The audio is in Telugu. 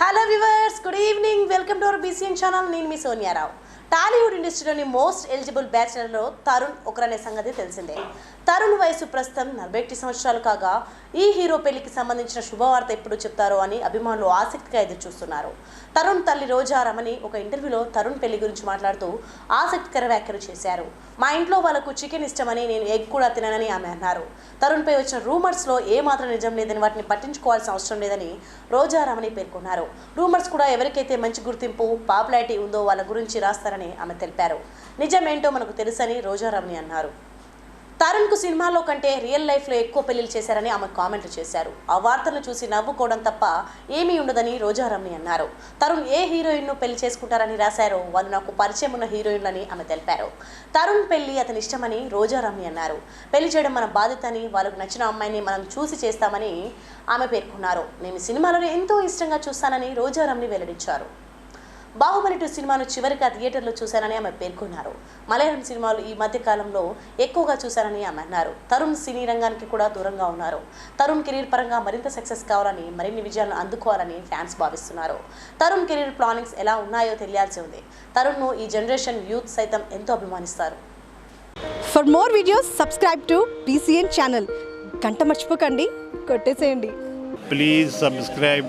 Hello viewers good evening welcome to our BCN channel నేను మీ సోనియారావు టాలీవుడ్ ఇండస్ట్రీలోని మోస్ట్ ఎలిజిబుల్ బ్యాచిలర్లో తరుణ్ ఒకరనే సంగతి తెలిసిందే. తరుణ్ వయసు ప్రస్తుతం నలభై ఒకటి సంవత్సరాలు కాగా ఈ హీరో పెళ్ళికి సంబంధించిన శుభవార్త ఎప్పుడు చెప్తారో అని అభిమానులు ఆసక్తిగా ఎదురు చూస్తున్నారు తరుణ్ తల్లి రోజా రమణి ఒక ఇంటర్వ్యూలో తరుణ్ పెళ్ళి గురించి మాట్లాడుతూ ఆసక్తికర వ్యాఖ్యలు చేశారు. మా ఇంట్లో వాళ్ళకు చికెన్ ఇష్టమని నేను ఎగ్ కూడా తిననని ఆమె అన్నారు. తరుణ్పై వచ్చిన రూమర్స్లో ఏమాత్రం నిజం లేదని వాటిని పట్టించుకోవాల్సిన అవసరం లేదని రోజా రమణి పేర్కొన్నారు. రూమర్స్ కూడా ఎవరికైతే మంచి గుర్తింపు పాపులారిటీ ఉందో వాళ్ళ గురించి రాస్తారని ఆమె తెలిపారు. నిజమేంటో మనకు తెలుసని రోజా అన్నారు. తరుణ్కు సినిమాలో కంటే రియల్ లైఫ్లో ఎక్కువ పెళ్ళిలు చేశారని ఆమె కామెంట్లు చేశారు. ఆ వార్తను చూసి నవ్వుకోవడం తప్ప ఏమీ ఉండదని రోజారమ్ని అన్నారు. తరుణ్ ఏ హీరోయిన్ను పెళ్ళి చేసుకుంటారని రాశారో వాళ్ళు నాకు పరిచయం ఉన్న హీరోయిన్లని ఆమె తెలిపారు. తరుణ్ పెళ్ళి అతని ఇష్టమని రోజారమ్ని అన్నారు. పెళ్ళి చేయడం మన బాధ్యత అని వాళ్ళకు నచ్చిన అమ్మాయిని మనం చూసి చేస్తామని ఆమె పేర్కొన్నారు. నేను సినిమాలను ఎంతో ఇష్టంగా చూస్తానని రోజారమ్ని వెల్లడించారు. బాహుబలి టూ సినిమాను చివరిగా థియేటర్లో చూశానని ఆమె పేర్కొన్నారు. మలయాళం సినిమాలు ఈ మధ్య కాలంలో ఎక్కువగా చూశానని ఆమె అన్నారు. తరుణ్ సినీ రంగానికి కూడా దూరంగా ఉన్నారు. తరుణ్ కెరీర్ పరంగా మరింత సక్సెస్ కావాలని మరిన్ని విజయాలను అందుకోవాలని ఫ్యాన్స్ భావిస్తున్నారు. తరుణ్ కెరీర్ ప్లానింగ్స్ ఎలా ఉన్నాయో తెలియాల్సి ఉంది. తరుణ్ను ఈ జనరేషన్ యూత్ సైతం ఎంతో అభిమానిస్తారు. For more videos subscribe to BCN channel గంట మర్చిపోకండి కొట్టేసేయండి. Please subscribe